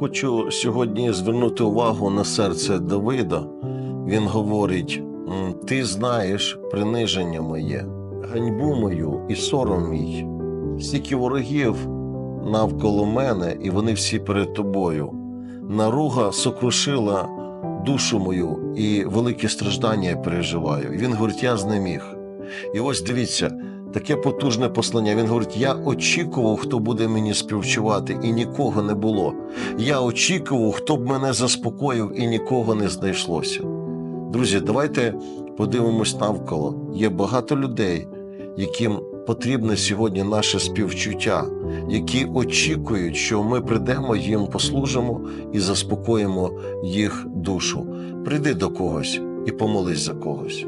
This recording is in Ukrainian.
Хочу сьогодні звернути увагу на серце Давида. Він говорить: Ти знаєш приниження моє, ганьбу мою і сором мій. Стільки ворогів навколо мене, і вони всі перед тобою. Наруга сокрушила душу мою, і великі страждання я переживаю. І він говорить: я знеміг. І ось дивіться, таке потужне послання. Він говорить: Я очікував, хто буде мені співчувати, і нікого не було. Я очікував, хто б мене заспокоїв, і нікого не знайшлося. Друзі, давайте подивимось навколо. Є багато людей, яким потрібне сьогодні наше співчуття, які очікують, що ми прийдемо, їм послужимо і заспокоїмо їх душу. Прийди до когось і помолись за когось.